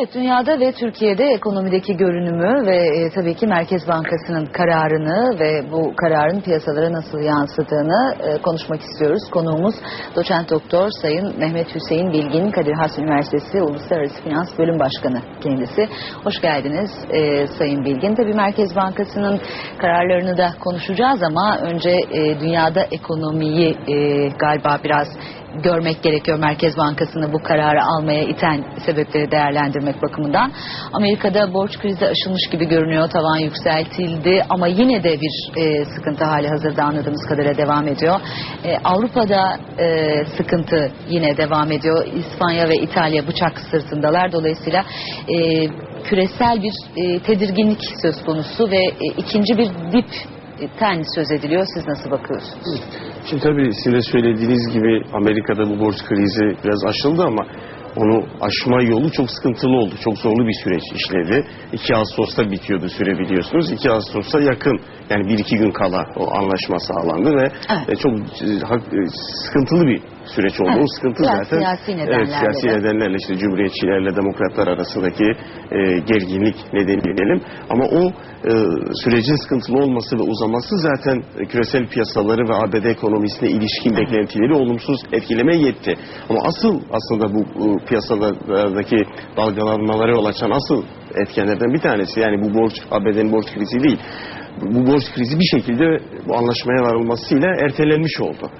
Evet dünyada ve Türkiye'de ekonomideki görünümü ve e, tabii ki Merkez Bankası'nın kararını ve bu kararın piyasalara nasıl yansıdığını e, konuşmak istiyoruz. Konuğumuz doçent doktor Sayın Mehmet Hüseyin Bilgin Kadir Has Üniversitesi Uluslararası Finans Bölüm Başkanı kendisi. Hoş geldiniz e, Sayın Bilgin. Tabii Merkez Bankası'nın kararlarını da konuşacağız ama önce e, dünyada ekonomiyi e, galiba biraz görmek gerekiyor Merkez Bankası'nı bu kararı almaya iten sebepleri değerlendirmek bakımından. Amerika'da borç krizi aşılmış gibi görünüyor. Tavan yükseltildi ama yine de bir e, sıkıntı hali hazırda anladığımız kadarıyla devam ediyor. E, Avrupa'da e, sıkıntı yine devam ediyor. İspanya ve İtalya bıçak sırtındalar. Dolayısıyla e, küresel bir e, tedirginlik söz konusu ve e, ikinci bir dip ten söz ediliyor. Siz nasıl bakıyorsunuz? Şimdi tabii sizin de söylediğiniz gibi Amerika'da bu borç krizi biraz aşıldı ama onu aşma yolu çok sıkıntılı oldu. Çok zorlu bir süreç işledi. 2 Ağustos'ta bitiyordu süre biliyorsunuz. 2 Ağustos'ta yakın yani 1-2 gün kala o anlaşma sağlandı ve Evet. e, çok e, e, sıkıntılı bir süreç oldu. Evet, sıkıntı biraz zaten siyasi nedenlerle evet, siyasi de. nedenlerle işte cumhuriyetçilerle demokratlar arasındaki e, gerginlik nedeni diyelim. Ama o e, sürecin sıkıntılı olması ve uzaması zaten küresel piyasaları ve ABD ekonomisine ilişkin beklentileri olumsuz etkilemeye yetti. Ama asıl aslında bu e, piyasalardaki dalgalanmalara yol açan asıl etkenlerden bir tanesi yani bu borç ABD'nin borç krizi değil. Bu borç krizi bir şekilde bu anlaşmaya varılmasıyla ertelenmiş oldu.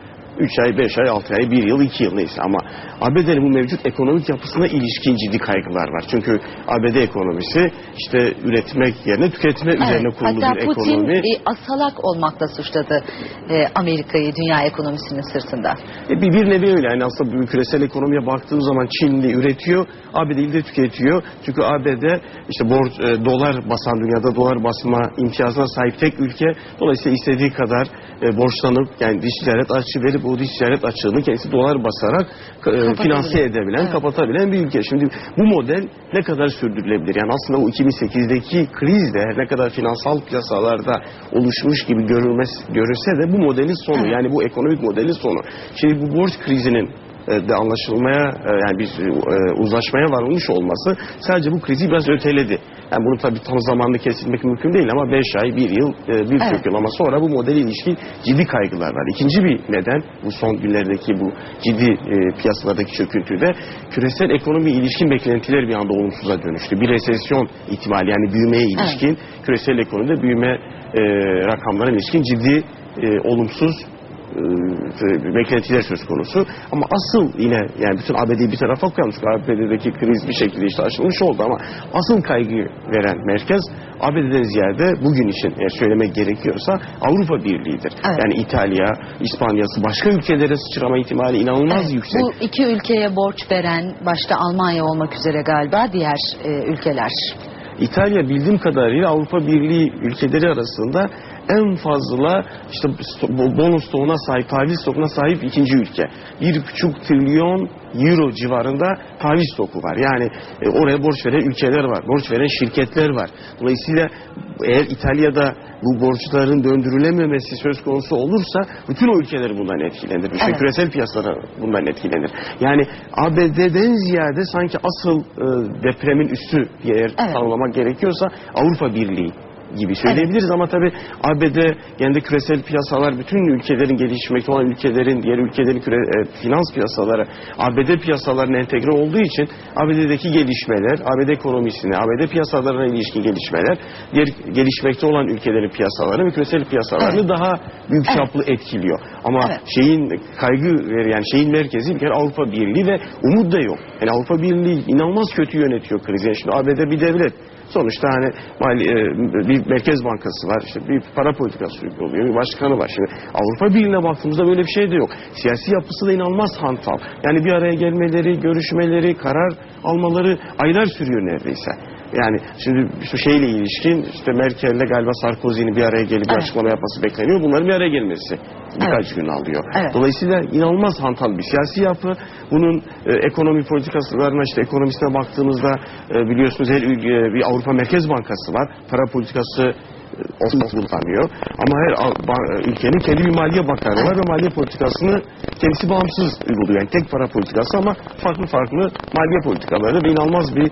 3 ay, 5 ay, 6 ay, 1 yıl, 2 yıl neyse ama ABD'nin bu mevcut ekonomik yapısına ilişkin ciddi kaygılar var. Çünkü ABD ekonomisi işte üretmek yerine tüketme üzerine Evet, kurulu hatta bir Putin ekonomi. e, asalak olmakla suçladı e, Amerika'yı dünya ekonomisinin sırtında. E, bir, bir nevi öyle. Yani aslında küresel ekonomiye baktığımız zaman Çinli üretiyor, ABD'li de tüketiyor. Çünkü ABD işte borç, e, dolar basan dünyada dolar basma imtiyazına sahip tek ülke. Dolayısıyla istediği kadar e, borçlanıp yani dış ticaret açığı verip o dış ticaret açığını kendisi dolar basarak e, finanse edebilen, Evet. kapatabilen bir ülke. Şimdi bu model ne kadar sürdürülebilir? Yani aslında o 2008'deki kriz de ne kadar finansal piyasalarda oluşmuş gibi görülmesi, görülse de bu modelin sonu. Evet. Yani bu ekonomik modelin sonu. Şimdi bu borç krizinin e, de anlaşılmaya e, yani bir e, uzlaşmaya varılmış olması sadece bu krizi biraz öteledi. Yani bunu tabii tam zamanlı kesilmek mümkün değil ama 5 ay, 1 yıl, e, bir Evet. yıl ama sonra bu modele ilişkin ciddi kaygılar var. İkinci bir neden bu son günlerdeki bu ciddi e, piyasalardaki çöküntüde küresel ekonomi ilişkin beklentiler bir anda olumsuza dönüştü. Bir resesyon ihtimali yani büyümeye ilişkin küresel ekonomide büyüme e, rakamlarına ilişkin ciddi e, olumsuz e, beklentiler söz konusu. Ama asıl yine yani bütün ABD'yi bir tarafa koyalım. Çünkü ABD'deki kriz bir şekilde işte aşılmış oldu ama asıl kaygı veren merkez ABD'den ziyade bugün için eğer söylemek gerekiyorsa Avrupa Birliği'dir. Evet. Yani İtalya, İspanya'sı başka ülkelere sıçrama ihtimali inanılmaz Evet, yüksek. Bu iki ülkeye borç veren başta Almanya olmak üzere galiba diğer e, ülkeler. İtalya bildiğim kadarıyla Avrupa Birliği ülkeleri arasında en fazla işte bonus stoğuna sahip, tahvil stokuna sahip ikinci ülke. Bir buçuk trilyon euro civarında tahvil stoku var. Yani e, oraya borç veren ülkeler var, borç veren şirketler var. Dolayısıyla eğer İtalya'da bu borçların döndürülememesi söz konusu olursa bütün o ülkeler bundan etkilenir. İşte Evet. küresel piyasalar bundan etkilenir. Yani ABD'den ziyade sanki asıl e, depremin üstü bir yer Evet. tanımlamak gerekiyorsa Avrupa Birliği gibi söyleyebiliriz ama tabi ABD kendi küresel piyasalar bütün ülkelerin gelişmekte olan ülkelerin diğer ülkelerin küre, e, finans piyasaları ABD piyasalarına entegre olduğu için ABD'deki gelişmeler ABD ekonomisine ABD piyasalarına ilişkin gelişmeler diğer gelişmekte olan ülkelerin piyasaları ve küresel piyasalarını Evet. daha büyük Evet. çaplı etkiliyor. Ama Evet. şeyin kaygı ver- yani şeyin merkezi bir kere Avrupa Birliği ve umut da yok. Yani Avrupa Birliği inanılmaz kötü yönetiyor krizi. Yani Şimdi ABD bir devlet. Sonuçta hani mali, e, bir merkez bankası var, işte bir para politikası uyguluyor, bir başkanı var. Şimdi Avrupa Birliği'ne baktığımızda böyle bir şey de yok. Siyasi yapısı da inanılmaz hantal. Yani bir araya gelmeleri, görüşmeleri, karar almaları aylar sürüyor neredeyse. Yani şimdi şu şeyle ilişkin işte Merkel'le galiba Sarkozy'nin bir araya gelip bir Evet. açıklama yapması bekleniyor. Bunların bir araya gelmesi birkaç gün alıyor. Evet. Dolayısıyla inanılmaz hantal bir siyasi yapı. Bunun e, ekonomi politikasılarına işte ekonomisine baktığımızda e, biliyorsunuz her ülke bir Avrupa Merkez Bankası var. Para politikası e, Osmanlı tanıyor. Ama her ba- ülkenin kendi bir maliye bakanı var ve maliye politikasını kendisi bağımsız uyguluyor. Yani tek para politikası ama farklı farklı maliye politikaları ve inanılmaz bir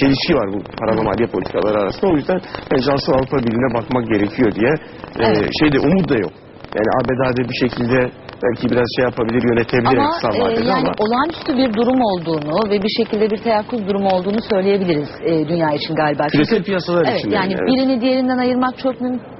çelişki var bu para ve maliye politikaları arasında. O yüzden bence asıl Avrupa Birliği'ne bakmak gerekiyor diye e, Evet. şeyde umut da yok. Yani ABD'de bir şekilde belki biraz şey yapabilir, yönetebilir Ama kısa e, vadede yani ama olağanüstü bir durum olduğunu ve bir şekilde bir teyakkuz durumu olduğunu söyleyebiliriz e, dünya için galiba. Küresel piyasalar Evet, için. yani evet. birini diğerinden ayırmak çok mümkün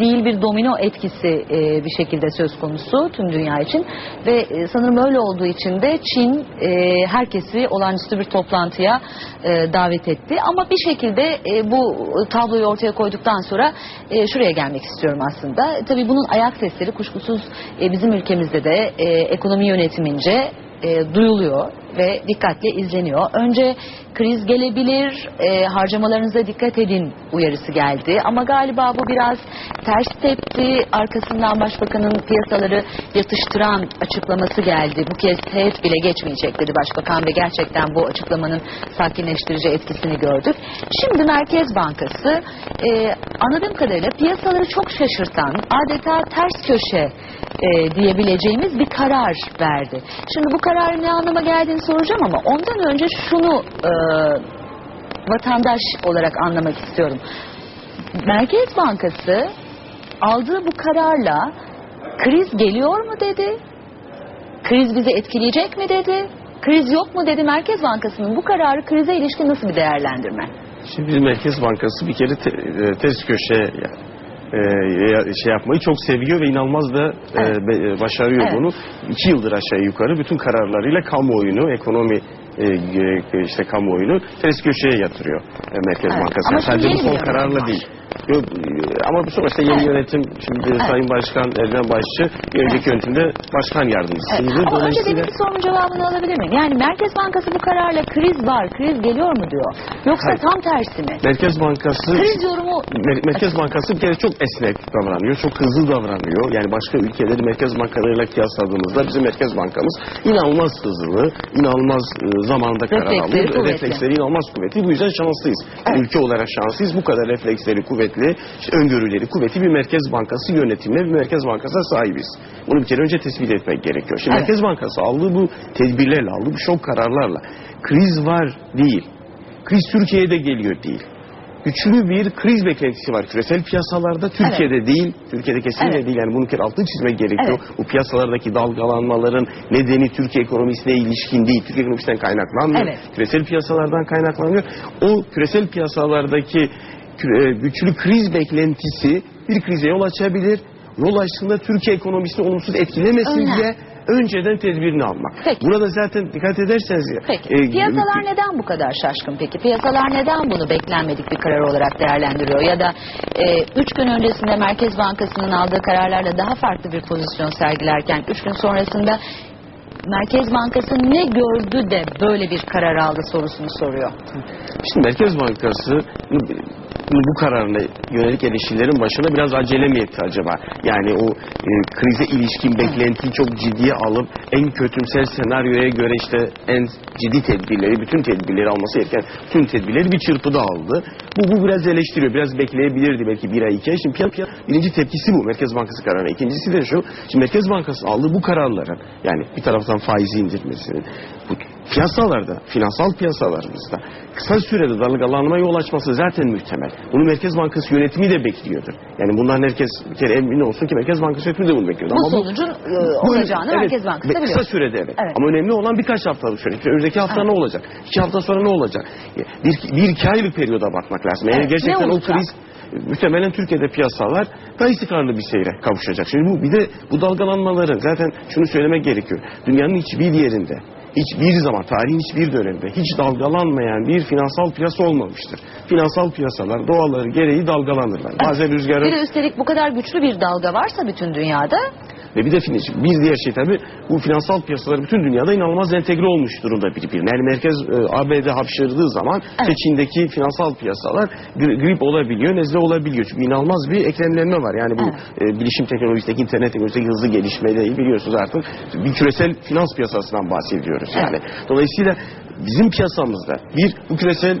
değil bir domino etkisi e, bir şekilde söz konusu tüm dünya için. Ve e, sanırım öyle olduğu için de Çin e, herkesi olağanüstü bir toplantıya e, davet etti. Ama bir şekilde e, bu tabloyu ortaya koyduktan sonra e, şuraya gelmek istiyorum aslında. Tabii bunun ayak sesleri kuşkusuz e, bizim ülkemizde de e, ekonomi yönetimince e, duyuluyor ve dikkatle izleniyor. Önce kriz gelebilir, e, harcamalarınıza dikkat edin uyarısı geldi. Ama galiba bu biraz ters tepti. Arkasından başbakanın piyasaları yatıştıran açıklaması geldi. Bu kez teğet bile geçmeyecek dedi başbakan ve gerçekten bu açıklamanın sakinleştirici etkisini gördük. Şimdi Merkez Bankası e, anladığım kadarıyla piyasaları çok şaşırtan, adeta ters köşe e, diyebileceğimiz bir karar verdi. Şimdi bu kararın ne anlama geldiğini soracağım ama ondan önce şunu e, vatandaş olarak anlamak istiyorum. Merkez Bankası aldığı bu kararla kriz geliyor mu dedi? Kriz bizi etkileyecek mi dedi? Kriz yok mu dedi Merkez Bankası'nın bu kararı krize ilişkin nasıl bir değerlendirme? Şimdi Merkez Bankası bir kere te- e, ters köşe e, şey yapmayı çok seviyor ve inanılmaz da e, be- e, başarıyor Evet. bunu. İki yıldır aşağı yukarı bütün kararlarıyla kamuoyunu, ekonomi e, e, işte kamuoyunu ters köşeye yatırıyor e, Merkez Evet. Bankası. Ama Yani sadece bu son kararla yönetim değil. Yok, ama bu sonuçta yeni yönetim şimdi. Sayın Başkan Erdem Başçı bir önceki yönetimde başkan yardımcısıydı. Evet. Ama önce Dolayısıyla benim bir sorunun cevabını alabilir miyim? Yani Merkez Bankası bu kararla kriz var, kriz geliyor mu diyor. Yoksa Hayır. tam tersi mi? Merkez Bankası Kriz yorumu Mer- Merkez Bankası bir kere çok esnek davranıyor, çok hızlı davranıyor. Yani başka ülkeleri Merkez Bankalarıyla kıyasladığımızda bizim Merkez Bankamız inanılmaz hızlı, inanılmaz e, zamanında karar Refleksleri alıyor. kuvvetli. Refleksleri inanılmaz kuvvetli. Bu yüzden şanslıyız. Ülke olarak şanslıyız. Bu kadar refleksleri kuvvetli, işte öngörüleri kuvvetli bir Merkez Bankası yönetimine bir Merkez Bankası'na sahibiz. Bunu bir kere önce tespit etmek gerekiyor. Şimdi Evet. Merkez Bankası aldığı bu tedbirlerle, aldığı bu şok kararlarla kriz var değil. Kriz Türkiye'de geliyor değil güçlü bir kriz beklentisi var küresel piyasalarda. Türkiye'de değil, Türkiye'de kesinlikle Evet. değil. Yani bunun kere altını çizmek gerekiyor. Evet. Bu piyasalardaki dalgalanmaların nedeni Türkiye ekonomisine ilişkin değil. Türkiye ekonomisinden kaynaklanmıyor. Evet. Küresel piyasalardan kaynaklanıyor. O küresel piyasalardaki güçlü kriz beklentisi bir krize yol açabilir. Yol açtığında Türkiye ekonomisini olumsuz etkilemesin Önlem. diye önceden tedbirini almak. Peki. Burada zaten dikkat ederseniz Peki. e, Piyasalar neden bu kadar şaşkın peki? Piyasalar neden bunu beklenmedik bir karar olarak değerlendiriyor? Ya da e, üç gün öncesinde Merkez Bankası'nın aldığı kararlarla daha farklı bir pozisyon sergilerken üç gün sonrasında Merkez Bankası ne gördü de böyle bir karar aldı sorusunu soruyor. Şimdi Merkez Bankası bu kararına yönelik eleştirilerin başına biraz acele mi etti acaba? Yani o e, krize ilişkin beklentiyi çok ciddiye alıp en kötümsel senaryoya göre işte en ciddi tedbirleri, bütün tedbirleri alması gereken tüm tedbirleri bir çırpıda aldı. Bu, bu biraz eleştiriyor. Biraz bekleyebilirdi belki bir ay iki ay. Şimdi piya- piya- birinci tepkisi bu Merkez Bankası kararına. İkincisi de şu. Şimdi Merkez Bankası aldığı bu kararların yani bir taraftan faizi indirmesinin piyasalarda, finansal piyasalarımızda kısa sürede dalgalanma yol açması zaten muhtemel. Bunu Merkez Bankası yönetimi de bekliyordur. Yani bundan herkes bir kere emin olsun ki Merkez Bankası yönetimi de bunu bekliyordu. Bu Ama sonucun e, bu- olacağını evet, Merkez Bankası biliyor. Kısa sürede evet. Evet. Ama önemli olan birkaç haftalık süre. İşte önümüzdeki hafta ne olacak? İki hafta sonra ne olacak? Bir, bir iki aylık periyoda bakmak lazım. Eğer Evet, gerçekten o kriz muhtemelen Türkiye'de piyasalar daha istikrarlı bir seyre kavuşacak. Şimdi bu bir de bu dalgalanmaların zaten şunu söylemek gerekiyor. Dünyanın hiçbir yerinde hiçbir zaman tarihin hiçbir döneminde hiç dalgalanmayan bir finansal piyasa olmamıştır. Finansal piyasalar doğaları gereği dalgalanırlar. Bazen rüzgarın Bir de üstelik bu kadar güçlü bir dalga varsa bütün dünyada ve bir de bir diğer şey tabii bu finansal piyasalar bütün dünyada inanılmaz entegre olmuş durumda birbirine. Yani merkez e, ABD hapşırdığı zaman Evet. Çin'deki finansal piyasalar gri- grip olabiliyor, nezle olabiliyor. Çünkü inanılmaz bir eklemlenme var. Yani bu e, bilişim teknolojisindeki, internet teknolojisindeki hızlı gelişmeyi biliyorsunuz artık bir küresel finans piyasasından bahsediyoruz yani. Dolayısıyla bizim piyasamızda bir bu küresel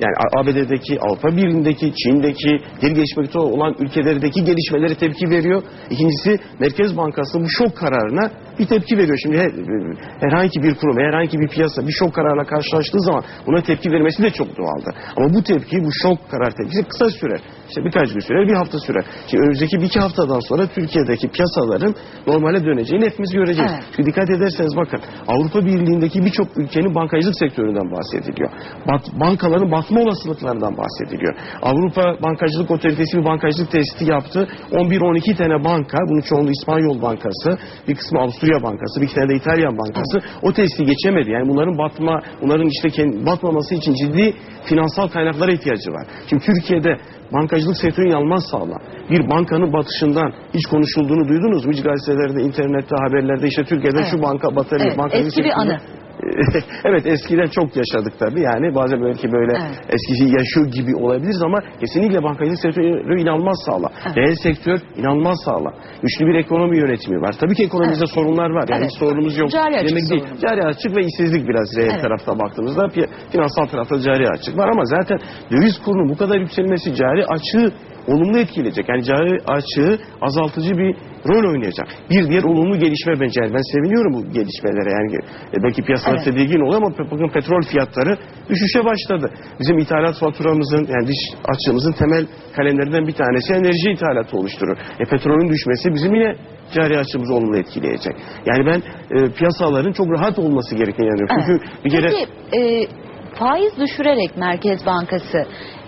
yani ABD'deki, Avrupa Birliği'ndeki, Çin'deki, geri gelişmekte olan ülkelerdeki gelişmelere tepki veriyor. İkincisi Merkez Bankası bu şok kararına bir tepki veriyor. Şimdi her- herhangi bir kurum, herhangi bir piyasa bir şok kararla karşılaştığı zaman buna tepki vermesi de çok doğaldır. Ama bu tepki, bu şok karar tepkisi kısa sürer. İşte birkaç gün sürer, bir hafta sürer. Şimdi önümüzdeki bir iki haftadan sonra Türkiye'deki piyasaların normale döneceğini hepimiz göreceğiz. Evet. Çünkü dikkat ederseniz bakın Avrupa Birliği'ndeki birçok ülkenin bankacılık sektöründen bahsediliyor. Bat- bankaların batma olasılıklarından bahsediliyor. Avrupa Bankacılık Otoritesi bir bankacılık testi yaptı. 11-12 tane banka, bunun çoğunluğu İspanyol Bankası, bir kısmı Avusturya Bankası, bir tane de İtalyan Bankası o testi geçemedi. Yani bunların batma, bunların işte kendi, batmaması için ciddi finansal kaynaklara ihtiyacı var. Şimdi Türkiye'de bankacılık sektörü inanılmaz sağlam. Bir bankanın batışından hiç konuşulduğunu duydunuz mu? Hiç gazetelerde, internette, haberlerde işte Türkiye'de Evet. şu banka batar. Evet, bankacılık eski bir sektörü- anı. evet eskiden çok yaşadık tabii yani bazen belki böyle Evet. eskisi yaşıyor gibi olabiliriz ama kesinlikle bankacılık sektörü inanılmaz sağlam. Evet. Reel sektör inanılmaz sağlam. Güçlü bir ekonomi yönetimi var. Tabii ki ekonomimizde sorunlar var. Yani Evet. hiç sorunumuz yok. Cari Demek değil. Cari açık ve işsizlik biraz reel Evet. tarafta baktığımızda finansal tarafta cari açık var ama zaten döviz kurunun bu kadar yükselmesi cari açığı olumlu etkileyecek. Yani cari açığı azaltıcı bir rol oynayacak. Bir diğer olumlu gelişme bence. Yani ben seviniyorum bu gelişmelere. Yani e, belki piyasalar Evet. tedirgin oluyor ama bakın petrol fiyatları düşüşe başladı. Bizim ithalat faturamızın yani dış açığımızın temel kalemlerinden bir tanesi enerji ithalatı oluşturur. E, petrolün düşmesi bizim yine cari açığımızı olumlu etkileyecek. Yani ben e, piyasaların çok rahat olması gerektiğini inanıyorum. Evet. Çünkü bir kere Peki e, faiz düşürerek Merkez Bankası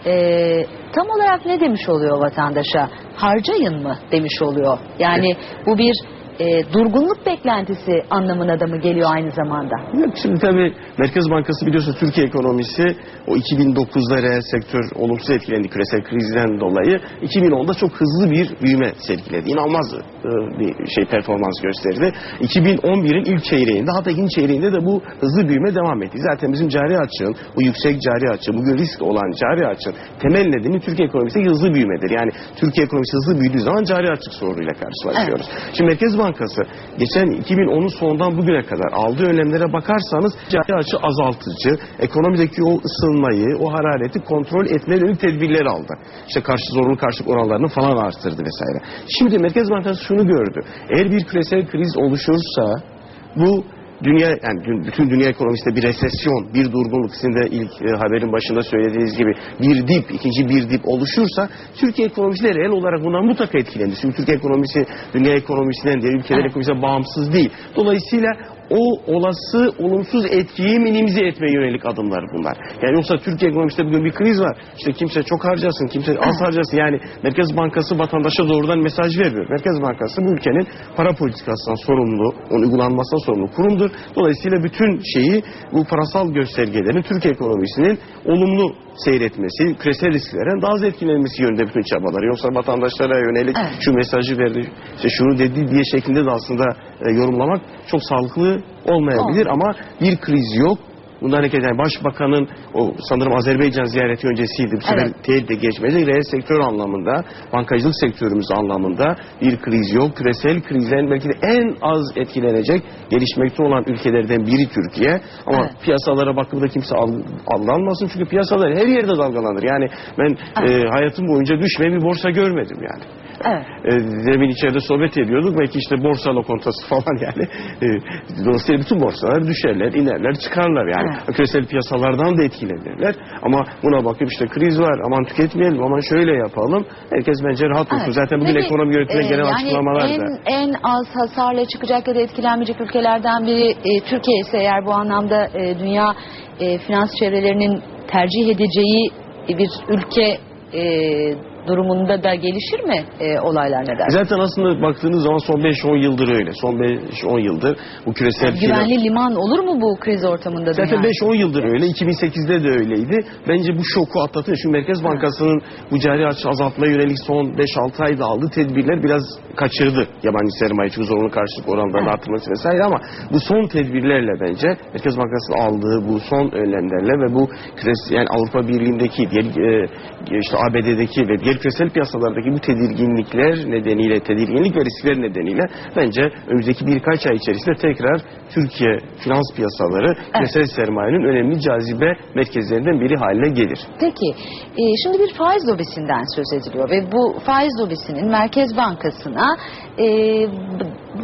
e, tam olarak ne demiş oluyor vatandaşa? Harcayın mı demiş oluyor. Yani bu bir e, durgunluk beklentisi anlamına da mı geliyor aynı zamanda? Yok, Şimdi tabii Merkez Bankası biliyorsunuz Türkiye ekonomisi o 2009'da reel sektör olumsuz etkilendi küresel krizden dolayı. 2010'da çok hızlı bir büyüme sergiledi. İnanılmaz e, bir şey performans gösterdi. 2011'in ilk çeyreğinde hatta ikinci çeyreğinde de bu hızlı büyüme devam etti. Zaten bizim cari açığın, bu yüksek cari açığı, bugün risk olan cari açığın temel nedeni Türkiye ekonomisi hızlı büyümedir. Yani Türkiye ekonomisi hızlı büyüdüğü zaman cari açık sorunuyla karşılaşıyoruz. Şimdi Merkez Bankası geçen 2010'un sonundan bugüne kadar aldığı önlemlere bakarsanız cari açı azaltıcı, ekonomideki o ısınmayı, o harareti kontrol etmeye yönelik tedbirler aldı. İşte karşı zorunlu karşılık oranlarını falan arttırdı vesaire. Şimdi Merkez Bankası şunu gördü. Eğer bir küresel kriz oluşursa bu dünya yani bütün dünya ekonomisinde bir resesyon, bir durgunluk sizin de ilk e, haberin başında söylediğiniz gibi bir dip, ikinci bir dip oluşursa Türkiye ekonomisi de reel olarak bundan mutlaka etkilenir. Çünkü Türkiye ekonomisi dünya ekonomisinden diğer ülkeler Evet. ekonomisinden bağımsız değil. Dolayısıyla o olası olumsuz etkiyi minimize etmeye yönelik adımlar bunlar. Yani yoksa Türkiye ekonomisinde bugün bir kriz var. İşte kimse çok harcasın, kimse az harcasın. Yani Merkez Bankası vatandaşa doğrudan mesaj vermiyor. Merkez Bankası bu ülkenin para politikasından sorumlu, onun uygulanmasından sorumlu kurumdur. Dolayısıyla bütün şeyi bu parasal göstergelerin Türkiye ekonomisinin olumlu seyretmesi, küresel risklerden daha az etkilenmesi yönünde bütün çabaları. Yoksa vatandaşlara yönelik Evet. şu mesajı verdi, işte şunu dedi diye şeklinde de aslında e, yorumlamak çok sağlıklı olmayabilir ama bir kriz yok. Bundan hareket yani başbakanın o sanırım Azerbaycan ziyareti öncesiydi. Bu sefer Evet. teyit de geçmedi. Reel sektör anlamında, bankacılık sektörümüz anlamında bir kriz yok. Küresel krizden belki de en az etkilenecek gelişmekte olan ülkelerden biri Türkiye. Ama Evet. piyasalara bakıp kimse al- aldanmasın. Çünkü piyasalar her yerde dalgalanır. Yani ben e, hayatım boyunca düşmeyen bir borsa görmedim yani. Evet. E, demin içeride sohbet ediyorduk. Belki işte borsa lokantası falan yani. E, dolayısıyla bütün borsalar düşerler, inerler, çıkarlar yani. Evet. Küresel piyasalardan da etkilenirler. Ama buna bakıp işte kriz var, aman tüketmeyelim, aman şöyle yapalım. Herkes bence rahat olsun. Evet. Zaten bugün Peki, ekonomi yönetimine e, gelen yani açıklamalar en, da. en az hasarla çıkacak ya da etkilenmeyecek ülkelerden biri e, Türkiye ise eğer bu anlamda e, dünya e, finans çevrelerinin tercih edeceği bir ülke e, durumunda da gelişir mi e, olaylar ne dersin? Zaten aslında baktığınız zaman son 5-10 yıldır öyle. Son 5-10 yıldır bu küresel Yani güvenli liman olur mu bu kriz ortamında Zaten dünya? 5-10 yıldır öyle. 2008'de de öyleydi. Bence bu şoku atlatın. Şu Merkez Bankası'nın bu cari açı azaltmaya yönelik son 5-6 ayda aldığı tedbirler biraz kaçırdı. Yabancı sermaye çünkü zorunlu karşılık oranlarını artırması vesaire ama bu son tedbirlerle bence Merkez Bankası'nın aldığı bu son önlemlerle ve bu küres yani Avrupa Birliği'ndeki e, işte ABD'deki ve diğer küresel piyasalardaki bu tedirginlikler nedeniyle, tedirginlik ve riskler nedeniyle bence önümüzdeki birkaç ay içerisinde tekrar Türkiye finans piyasaları küresel sermayenin önemli cazibe merkezlerinden biri haline gelir. Peki, e, şimdi bir faiz lobisinden söz ediliyor ve bu faiz lobisinin Merkez Bankası'na e,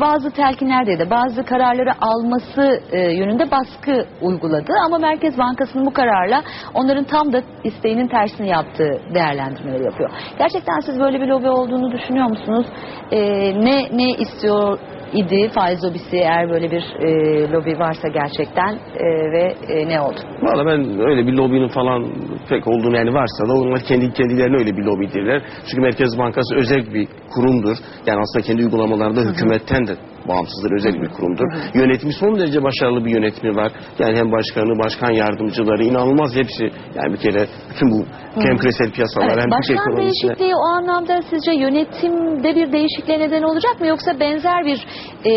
bazı telkinlerde de bazı kararları alması e, yönünde baskı uyguladı ama Merkez Bankası'nın bu kararla onların tam da isteğinin tersini yaptığı değerlendirmeleri yapıyor. Gerçekten siz böyle bir lobi olduğunu düşünüyor musunuz? E, ne ne istiyor idi faiz lobisi eğer böyle bir e, lobi varsa gerçekten e, ve e, ne oldu? Valla ben öyle bir lobinin falan pek olduğunu yani varsa da onlar kendi kendilerine öyle bir lobidirler. Çünkü Merkez Bankası özel bir kurumdur. Yani aslında kendi uygulamalarında hükümetten de bağımsızdır, özel bir kurumdur. Yönetimi son derece başarılı bir yönetimi var. Yani hem başkanı, başkan yardımcıları inanılmaz hepsi. Yani bir kere bütün bu hem küresel piyasalar Evet, hem Türk başkan ekonomisine. değişikliği o anlamda sizce yönetimde bir değişikliğe neden olacak mı yoksa benzer bir e,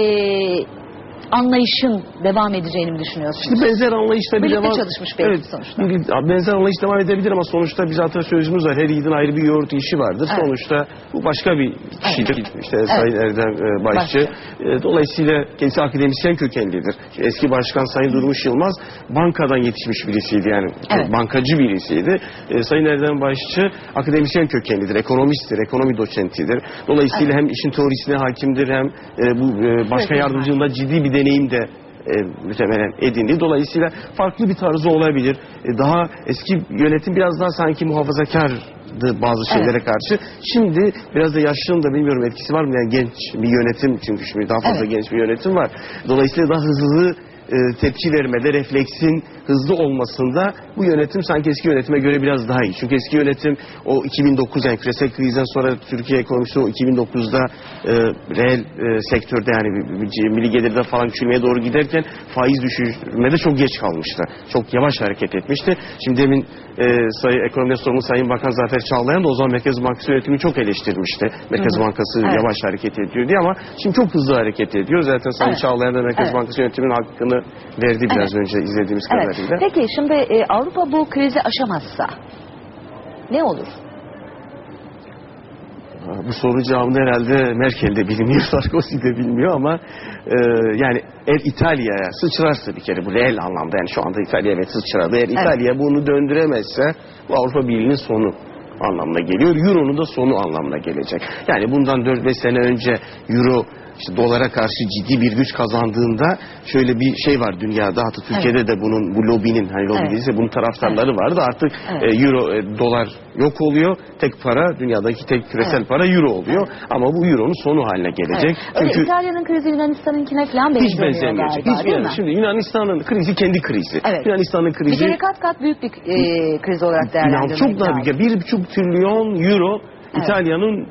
anlayışın devam edeceğini mi düşünüyorsunuz? Şimdi benzer anlayışla bir Birlikte devam... çalışmış belki evet, sonuçta. benzer anlayış devam edebilir ama sonuçta biz atasözümüz var. Her yiğidin ayrı bir yoğurt işi vardır. Evet. Sonuçta bu başka bir kişidir. İşte Sayın Erdem e, Başçı. E, dolayısıyla kendisi akademisyen kökenlidir. Eski başkan Sayın Durmuş Yılmaz bankadan yetişmiş birisiydi yani. Evet. Bankacı birisiydi. E, Sayın Erdem Başçı akademisyen kökenlidir. Ekonomisttir, ekonomi doçentidir. Dolayısıyla hem işin teorisine hakimdir hem e, bu e, başka Evet. yardımcılığında ciddi bir deneyim de e, muhtemelen edindi. Dolayısıyla farklı bir tarzı olabilir. E, daha eski yönetim biraz daha sanki muhafazakardı bazı şeylere karşı. Şimdi biraz da yaşlının da bilmiyorum etkisi var mı? Yani genç bir yönetim çünkü şimdi daha fazla Evet. genç bir yönetim var. Dolayısıyla daha hızlı e, tepki vermede, refleksin hızlı olmasında bu yönetim sanki eski yönetime göre biraz daha iyi. Çünkü eski yönetim o 2009 yani küresel krizden sonra Türkiye ekonomisi o 2009'da e, reel e, sektörde yani milli gelirde falan küçülmeye doğru giderken faiz düşürmede çok geç kalmıştı. Çok yavaş hareket etmişti. Şimdi demin e, Sayın Ekonomi Sorumlu Sayın Bakan Zafer Çağlayan da o zaman Merkez Bankası yönetimini çok eleştirmişti. Merkez Bankası Evet. yavaş hareket ediyor diye ama şimdi çok hızlı hareket ediyor. Zaten Sayın Evet. Çağlayan da Merkez Evet. Bankası yönetiminin hakkını verdi biraz Evet. önce izlediğimiz Evet. kadarıyla. Peki şimdi e, Avrupa bu krizi aşamazsa ne olur? Bu soru cevabını herhalde Merkel de bilmiyor, Sarkozy de bilmiyor ama e, yani eğer İtalya'ya sıçrarsa bir kere bu reel anlamda yani şu anda İtalya evet sıçradı. Eğer İtalya bunu döndüremezse bu Avrupa Birliği'nin sonu anlamına geliyor. Euro'nun da sonu anlamına gelecek. Yani bundan 4-5 sene önce Euro işte dolara karşı ciddi bir güç kazandığında şöyle bir şey var dünyada hatta Türkiye'de de bunun bu lobinin hani lobi Evet. değilse bunun taraftarları vardı artık Evet. e, euro e, dolar yok oluyor tek para dünyadaki tek küresel Evet. para euro oluyor ama bu euronun sonu haline gelecek Evet. Öyle çünkü İtalya'nın krizi Yunanistan'ınkine falan hiç benzemiyor hiç benzemeyecek. şimdi Yunanistan'ın krizi kendi krizi Evet. Yunanistan'ın Bir krizi kere kat kat büyük bir e, kriz olarak değerlendirmek çok daha lazım. büyük. Bir buçuk trilyon euro Evet. İtalya'nın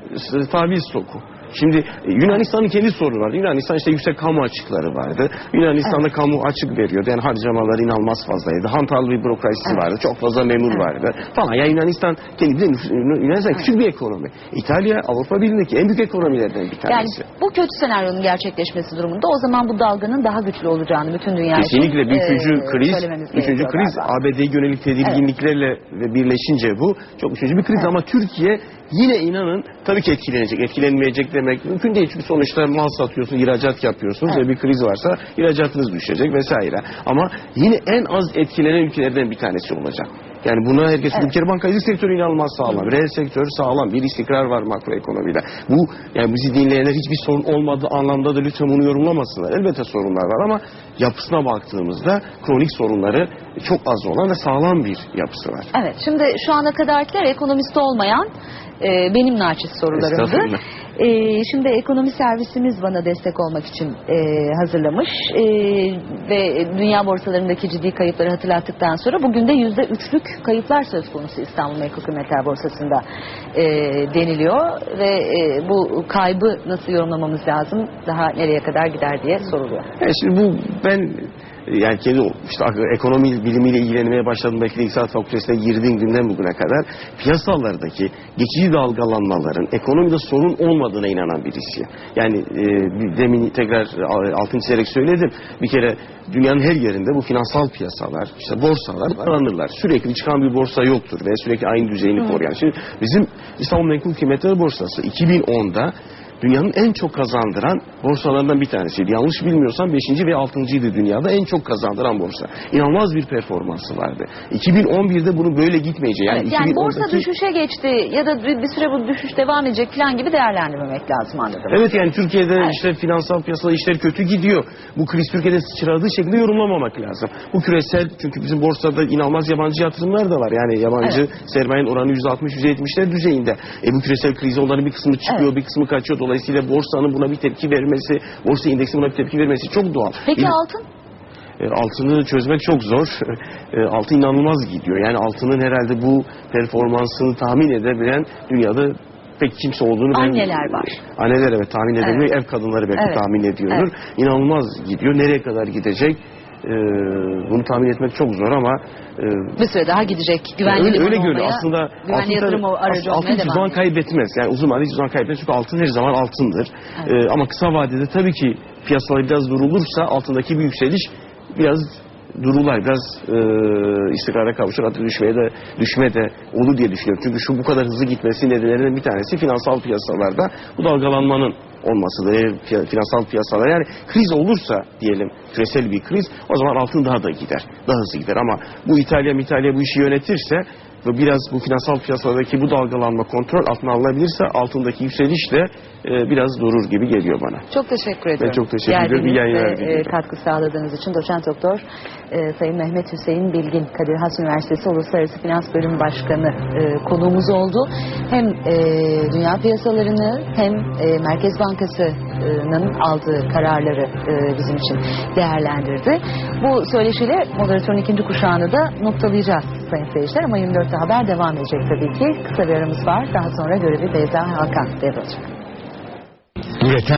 tahvil stoku. Şimdi e, Yunanistan'ın kendi sorunu var. Yunanistan işte yüksek kamu açıkları vardı. Yunanistan'da kamu açık veriyordu. Yani harcamalar inanılmaz fazlaydı. Hantallı bir bürokrasisi Evet. vardı. Çok fazla memur Evet. vardı. Falan. Ya Yunanistan kendi de Yunanistan küçük bir ekonomi. İtalya Avrupa Birliği'ndeki en büyük ekonomilerden bir Yani tanesi. bu kötü senaryonun gerçekleşmesi durumunda o zaman bu dalganın daha güçlü olacağını bütün dünya için Kesinlikle bir üçüncü e, kriz, üçüncü kriz. ABD'ye yönelik tedirginliklerle ve birleşince bu çok üçüncü bir kriz Evet. ama Türkiye yine inanın tabii ki etkilenecek. Etkilenmeyecek demek mümkün değil çünkü sonuçta mal satıyorsun, ihracat yapıyorsunuz Evet. ve bir kriz varsa ihracatınız düşecek vesaire. Ama yine en az etkilenen ülkelerden bir tanesi olacak. Yani buna herkes Evet. bir kere bankacılık sektörü inanılmaz sağlam. Reel sektör sağlam. Bir istikrar var makroekonomide. Bu yani bizi dinleyenler hiçbir sorun olmadığı anlamda da lütfen bunu yorumlamasınlar. Elbette sorunlar var ama yapısına baktığımızda kronik sorunları çok az olan ve sağlam bir yapısı var. Evet şimdi şu ana kadarkiler ekonomist olmayan e, benim naçiz sorularımdı. E, şimdi ekonomi servisimiz bana destek olmak için e, hazırlamış E, ve dünya borsalarındaki ciddi kayıpları hatırlattıktan sonra bugün de yüzde üçlük kayıplar söz konusu İstanbul Menkul Kıymetler Borsası'nda e, deniliyor ve e, bu kaybı nasıl yorumlamamız lazım daha nereye kadar gider diye soruluyor. Yani şimdi bu ben yani kendi işte ekonomi bilimiyle ilgilenmeye başladım belki de İktisat Fakültesi'ne girdiğim günden bugüne kadar piyasalardaki geçici dalgalanmaların ekonomide sorun olmadığına inanan birisiyim. Yani e, demin tekrar altını çizerek söyledim. Bir kere dünyanın her yerinde bu finansal piyasalar, işte borsalar aranırlar. Sürekli çıkan bir borsa yoktur ve sürekli aynı düzeyini koruyan. Şimdi bizim İstanbul Menkul Kıymetler Borsası 2010'da dünyanın en çok kazandıran borsalarından bir tanesiydi. Yanlış bilmiyorsam 5. ve 6.ydı dünyada en çok kazandıran borsa. İnanılmaz bir performansı vardı. 2011'de bunun böyle gitmeyeceği. Yani, Yani, borsa 2010'daki düşüşe geçti ya da bir süre bu düşüş devam edecek falan gibi değerlendirmemek lazım anladım. Evet yani Türkiye'de Evet. işte finansal piyasada işler kötü gidiyor. Bu kriz Türkiye'de sıçradığı şekilde yorumlamamak lazım. Bu küresel çünkü bizim borsada inanılmaz yabancı yatırımlar da var. Yani yabancı sermayenin oranı %60-%70'ler düzeyinde. E bu küresel krize onların bir kısmı çıkıyor, Evet. bir kısmı kaçıyor. Dolayısıyla borsanın buna bir tepki vermesi, borsa indeksinin buna bir tepki vermesi çok doğal. Peki Bir- altın? E, altını çözmek çok zor. E, altın inanılmaz gidiyor. Yani altının herhalde bu performansını tahmin edebilen dünyada pek kimse olduğunu ben... Anneler var. Anneler evet tahmin edemiyor. Evet. Ev kadınları belki Evet. tahmin ediyordur. İnanılmaz gidiyor. Nereye kadar gidecek? E, bunu tahmin etmek çok zor ama e, Bir süre daha gidecek. Güvenli öyle, öyle görünüyor. Aslında güvenli altın, yatırım aracı altın hiçbir zaman kaybetmez. Yani uzun vadede hiçbir zaman kaybetmez. Çünkü altın her zaman altındır. Evet. E, ama kısa vadede tabii ki piyasalar biraz durulursa altındaki bir yükseliş biraz durular biraz e, istikrara kavuşur hatta düşmeye de düşme de olur diye düşünüyorum. Çünkü şu bu kadar hızlı gitmesi nedenlerinden bir tanesi finansal piyasalarda bu dalgalanmanın olmasıdır. Finansal piyasalar yani kriz olursa diyelim küresel bir kriz o zaman altın daha da gider. Daha hızlı gider ama bu İtalya İtalya bu işi yönetirse ve biraz bu finansal piyasalardaki bu dalgalanma kontrol altına alınabilirse altındaki yükseliş de e, biraz durur gibi geliyor bana. Çok teşekkür ediyorum. çok teşekkür ediyorum. İyi Geldiğiniz yayınlar ve, diliyorum. e, katkı sağladığınız için doçent doktor e, Sayın Mehmet Hüseyin Bilgin Kadir Has Üniversitesi Uluslararası Finans Bölümü Başkanı e, konuğumuz oldu. Hem e, dünya piyasalarını hem e, Merkez Bankası'nın aldığı kararları e, bizim için değerlendirdi. Bu söyleşiyle moderatörün ikinci kuşağını da noktalayacağız sayın seyirciler ama 24'te haber devam edecek tabii ki. Kısa bir aramız var. Daha sonra görevi Beyza Hakan devralacak. Üreten